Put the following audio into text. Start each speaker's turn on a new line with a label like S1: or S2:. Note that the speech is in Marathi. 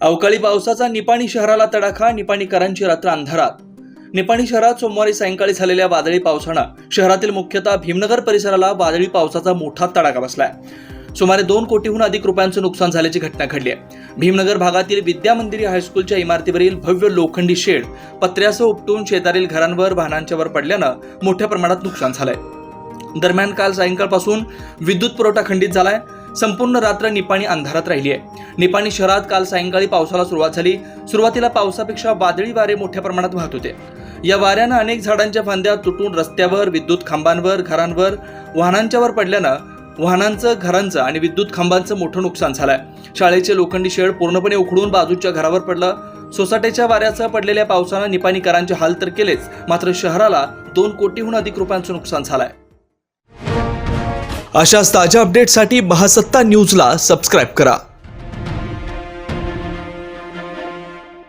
S1: अवकाळी पावसाचा निपाणी शहराला तडाखा निपाणीकरांची रात्र अंधारात. निपाणी शहरात सोमवारी सायंकाळी झालेल्या वादळी पावसानं शहरातील मुख्यतः भीमनगर परिसराला वादळी पावसाचा मोठा तडाखा बसलाय. सुमारे दोन कोटीहून अधिक रुपयांचं नुकसान झाल्याची घटना घडली आहे. भीमनगर भागातील विद्या मंदिरी हायस्कूलच्या इमारतीवरील भव्य लोखंडी शेड पत्र्यासह उपटून शेतातील घरांवर वाहनांच्यावर पडल्यानं मोठ्या प्रमाणात नुकसान झालंय. दरम्यान काल सायंकाळपासून विद्युत पुरवठा खंडित झालाय. संपूर्ण रात्र निपाणी अंधारात राहिली आहे. निपाणी शहरात काल सायंकाळी पावसाला सुरुवात झाली. सुरुवातीला पावसापेक्षा वादळी वारे मोठ्या प्रमाणात वाहत होते. या वाऱ्यानं अनेक झाडांच्या फांद्या तुटून रस्त्यावर विद्युत खांबांवर घरांवर वाहनांच्यावर पडल्यानं वाहनांचं घरांचं आणि विद्युत खांबांचं मोठं नुकसान झालंय. शाळेचे लोखंडी शेड पूर्णपणे उखडून बाजूच्या घरावर पडलं. सोसाट्याच्या वाऱ्यासह पडलेल्या पावसानं निपाणीकरांचे हाल तर केलेच मात्र शहराला दोन कोटीहून अधिक रुपयांचं नुकसान झालंय. अशाच ताज्या अपडेटसाठी महासत्ता न्यूजला सबस्क्राईब करा.